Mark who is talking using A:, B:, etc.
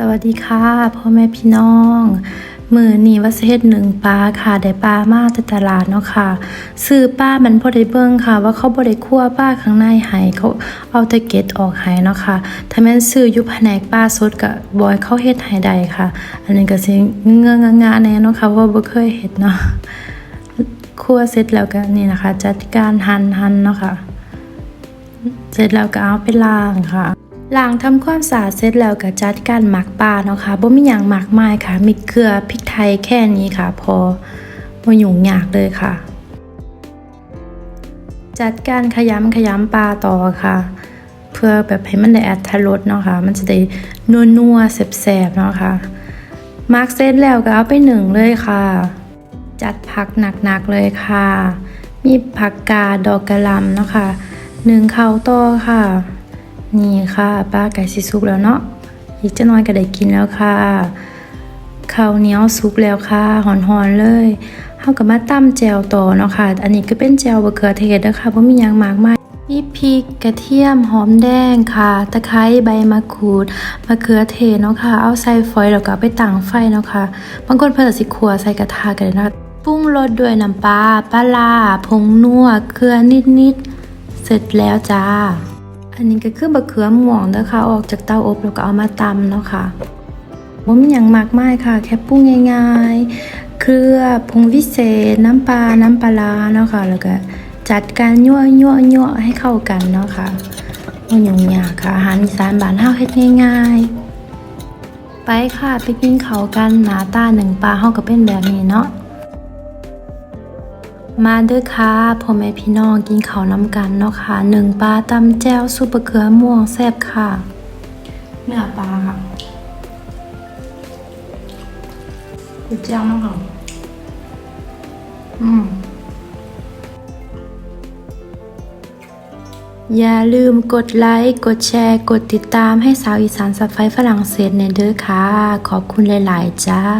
A: สวัสดีค่ะพ่อแม่พี่น้องมือนี้ว่าสิเฮ็ดหนึ่งปลาค่ะได้ปลามาจากตลาดเนาะค่ะซื้อป้ามันบ่ได้เบิ่งค่ะ ว่าเขาบ่ได้คั่วป้าข้างในให้เขาเอาต่เก็ดออกให้เนาะค่ะถ้าแม่นซื้ออยู่แผนกป้าสดก็บ่ให้เขาเฮ็ดให้ได้ค่ะ อันนี้ก็สิเงื้องะๆแน่เนาะค่ะเพราะว่าบ่เคยเฮ็ดเนาะคั่วเสร็จแล้วก็นี่นะคะ จัดการหั่นๆเนาะค่ะ เสร็จแล้วก็เอาไปล้างค่ะ ล้างทำความสะอาดเสร็จแล้วก็จัดการหมักปลาเนาะค่ะบ่มีหยังหมากมายค่ะ มีเกลือพริกไทยแค่นี้ค่ะ พอบ่ยุ่งยากเลยค่ะ จัดการขยำขยำปลาต่อค่ะ เพื่อแบบให้มันได้อัตรสเนาะค่ะ มันจะได้นัวๆแซ่บๆเนาะค่ะหมักเสร็จแล้วก็เอาไปหนึ่งเลยค่ะ จัดผักหนักๆเลยค่ะ มีผักกาดดอกกระหลำเนาะค่ะหนึ่งข้าวต่อค่ะ นี่ค่ะป้าไก่สิสุกแล้วเนาะอีกจะน้อยก็ได้กินแล้วค่ะข้าวเหนียวสุกแล้วค่ะหอนๆเลยเฮาก็มาตั้มแจวต่อเนาะค่ะ อันนี้ก็เป็นแจวบะเขือเทศนะคะเพราะมียังมากมายมีพริกกระเทียมหอมแดงค่ะตะไคร้ใบมะกรูดมะเขือเทศเนาะค่ะ เอาใส่ฝอยแล้วก็ไปต่างไฟเนาะค่ะบางคนเพิ่นสิขัวใส่กระทะกันนะปรุงรสด้วยน้ำปลาปลาร้าผงนัวเกลือนิดๆเสร็จแล้วจ้า อันนี้ก็คือบะเขือม่วงนะคะ ออกจากเตาอบแล้วก็เอามาตำเนาะค่ะว่ามีอย่างมากมายค่ะ แค่ปรุงง่ายๆ เครือผงวิเศษ น้ำปลา น้ำปลาเนาะค่ะ แล้วก็จัดการยั่วยั่วยั่วให้เข้ากันเนาะค่ะว่าอย่างยากค่ะอาหารอีสานบ้านเฮาเฮ็ดง่ายๆ ไปค่ะไปกินเขากันหนาตาหนึ่งปลาเฮาก็เป็นแบบนี้เนาะ มาเด้อค่ะพ่อแม่พี่น้องกินข้าวน้ำกันเนาะค่ะหนึ่งปลาตำแจ่วซุปมะเขือม่วงแซ่บค่ะ เนื้อปลาค่ะดูแจ่วเนาะค่ะอืมอย่าลืมกดไลค์ กดแชร์ กดติดตามให้สาวอีสานสับไฟฝรั่งเศสในเด้อค่ะ ขอบคุณหลาย ๆ จ้า